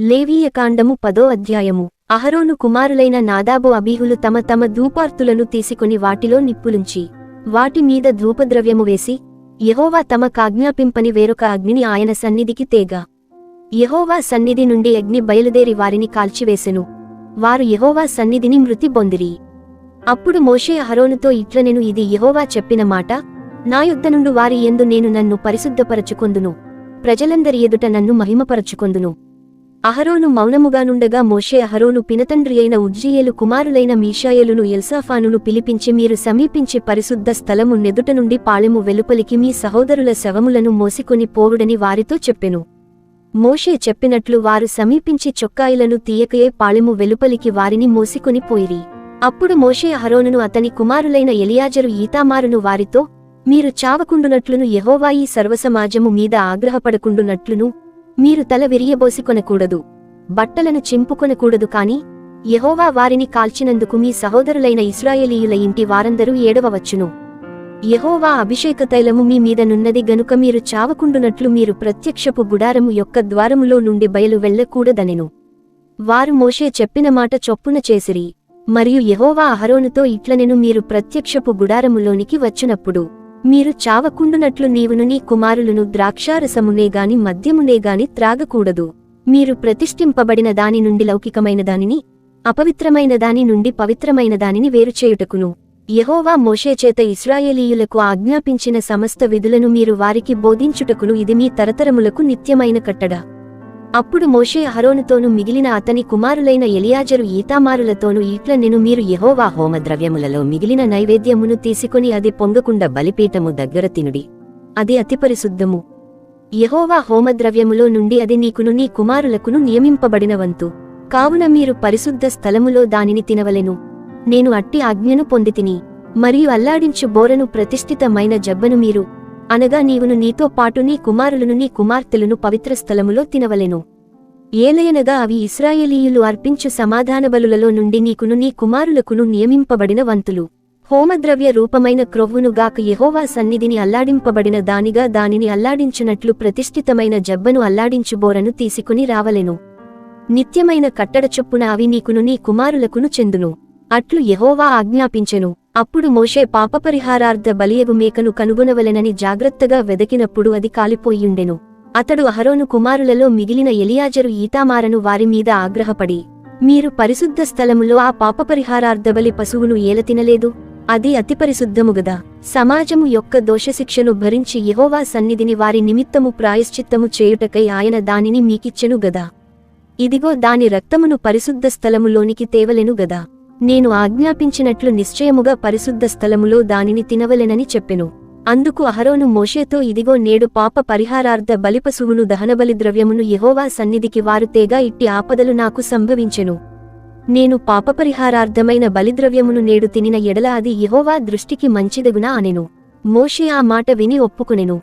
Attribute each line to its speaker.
Speaker 1: లేవీయకాండము పదో అధ్యాయము. అహరోను కుమారులైన నాదాబు అబీహులు తమ తమ ధూపార్తులను తీసుకుని వాటిలో నిప్పులుంచి వాటి మీద ధూపద్రవ్యము వేసి యహోవా తమ కాజ్ఞాపింపని వేరొక అగ్నిని ఆయన సన్నిధికి తేగ. యహోవా సన్నిధి నుండి అగ్ని బయలుదేరి వారిని కాల్చివేసెను. వారు యహోవా సన్నిధిని మృతి పొందిరి. అప్పుడు మోషే అహరోనుతో ఇట్లనెను ఇది యెహోవా చెప్పిన మాట నా యుద్ధ వారి ఎందు నేను నన్ను పరిశుద్ధపరచుకొందును. ప్రజలందరి ఎదుట నన్ను మహిమపరచుకొందును. అహరోను మౌనముగానుండగా మోషే అహరోను పినతండ్రి అయిన ఉజ్జీయేలు కుమారులైన మీషాయేలును ఎల్సాఫానును పిలిపించి మీరు సమీపించి పరిశుద్ధ స్థలము నెదుట నుండి పాళెము వెలుపలికి మీ సహోదరుల శవములను మోసికొని పోవుడని వారితో చెప్పెను. మోషే చెప్పినట్లు వారు సమీపించి చొక్కాయిలను తీయకయే పాళెము వెలుపలికి వారిని మోసికొని పోయిరి. అప్పుడు మోషే అహరోనును అతని కుమారులైన ఎలియాజరు ఈతామారును వారితో మీరు చావకుండునట్లును యహోవాయి సర్వసమాజము మీద ఆగ్రహపడకుండునట్లును మీరు తల విరియబోసికొనకూడదు బట్టలను చింపుకొనకూడదు కాని యహోవా వారిని కాల్చినందుకు మీ సహోదరులైన ఇస్రాయేలీయుల ఇంటి వారందరూ ఏడవవచ్చును యహోవా అభిషేక తైలము మీ మీదనున్నది గనుక మీరు చావకుండునట్లు మీరు ప్రత్యక్షపు గుడారము యొక్క ద్వారములో నుండి బయలు వెళ్ళకూడదనెను. వారు మోషే చెప్పిన మాట చొప్పున చేసిరి మరియు యహోవా అహరోనుతో ఇట్లనెను మీరు ప్రత్యక్షపు గుడారములోనికి వచ్చినప్పుడు. మీరు చావకుండునట్లు నీవును నీ కుమారులను ద్రాక్షారసమునే గాని మద్యమునే గాని త్రాగకూడదు. మీరు ప్రతిష్ఠింపబడిన దాని నుండి లౌకికమైన దానిని అపవిత్రమైన దాని నుండి పవిత్రమైన దానిని వేరుచేయుటకును యహోవా మోషేచేత ఇస్రాయేలీయులకు ఆజ్ఞాపించిన సమస్త విధులను మీరు వారికి బోధించుటకును ఇది మీ తరతరములకు నిత్యమైన కట్టడ. అప్పుడు మోషే హరోనుతోనూ మిగిలిన అతని కుమారులైన ఎలియాజరు ఈతామారులతోనూ ఇట్ల నేను మీరు యెహోవా హోమద్రవ్యములలో మిగిలిన నైవేద్యమును తీసుకుని అది పొంగకుండా బలిపీఠము దగ్గర తినుడి. అది అతి పరిశుద్ధము యహోవా హోమద్రవ్యములో నుండి అది నీకును నీ కుమారులకును నియమింపబడిన వంతు కావున మీరు పరిశుద్ధ స్థలములో దానిని తినవలెను. నేను అట్టి ఆజ్ఞను పొందితిని. మరియు అల్లాడించు బోరను ప్రతిష్ఠితమైన జబ్బను మీరు అనగా నీవును నీతో పాటు నీ కుమారులను నీ కుమార్తెలను పవిత్ర స్థలములో తినవలెను. ఏలయనగా అవి ఇస్రాయేలీయులు అర్పించు సమాధాన బలులలో నుండి నీకును నీ కుమారులకును నియమింపబడిన వంతులు. హోమద్రవ్య రూపమైన క్రొవ్వును గాక సన్నిధిని అల్లాడింపబడిన దానిగా దానిని అల్లాడించినట్లు ప్రతిష్ఠితమైన జబ్బను అల్లాడించు బోరను తీసుకుని రావలెను. నిత్యమైన కట్టడ చొప్పున అవి నీకును నీ కుమారులకును చెందును. అట్లు యహోవా ఆజ్ఞాపించెను. అప్పుడు మోషే పాపపరిహారార్థ బలియగు మేకను కనుగొనవలెనని జాగ్రత్తగా వెదకినప్పుడు అది కాలిపోయిండెను. అతడు అహరోను కుమారులలో మిగిలిన ఎలియాజరు ఈతామారను వారిమీద ఆగ్రహపడి మీరు పరిశుద్ధ స్థలములో ఆ పాపపరిహారార్థబలి పశువును ఏల తినలేదు? అది అతి పరిశుద్ధముగదా. సమాజము యొక్క దోషశిక్షను భరించి యహోవా సన్నిధిని వారి నిమిత్తము ప్రాయశ్చిత్తము చేయుటకై ఆయన దానిని మీకిచ్చెను గదా. ఇదిగో దాని రక్తమును పరిశుద్ధ స్థలములోనికి తేవలెను గదా. నేను ఆజ్ఞాపించినట్లు నిశ్చయముగా పరిశుద్ధ స్థలములో దానిని తినవలెనని చెప్పెను. అందుకు అహరోను మోషేతో ఇదిగో నేడు పాప పరిహారార్థ బలిపశువును దహనబలి ద్రవ్యమును యహోవా సన్నిధికి వారు తేగా ఇట్టి ఆపదలు నాకు సంభవించెను. నేను పాపపరిహారార్థమైన బలిద్రవ్యమును నేడు తినిన ఎడల అది యహోవా దృష్టికి మంచిదగునా అనెను. మోషే ఆ మాట విని ఒప్పుకునెను.